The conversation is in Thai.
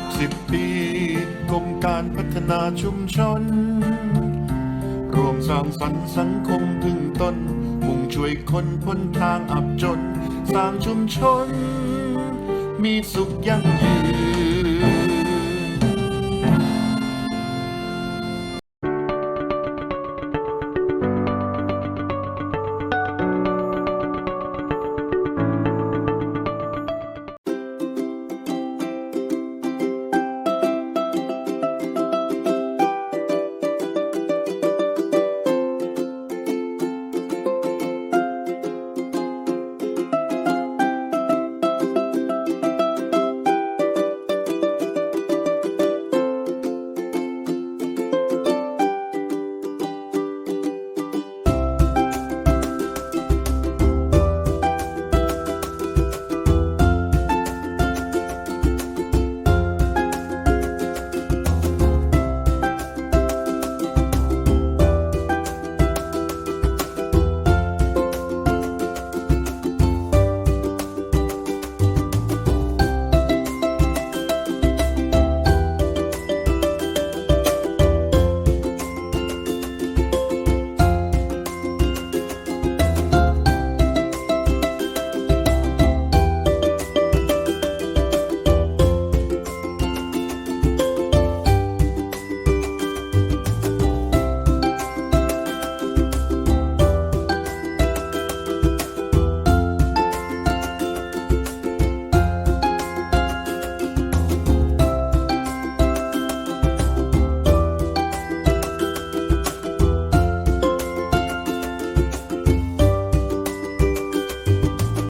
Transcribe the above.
60 ปีกรมการพัฒนาชุมชน รวมสร้างสรรค์สังคมพึ่งตน มุ่งช่วยคนพ้นทางอับจน สร้างชุมชน มีสุขยั่งยืน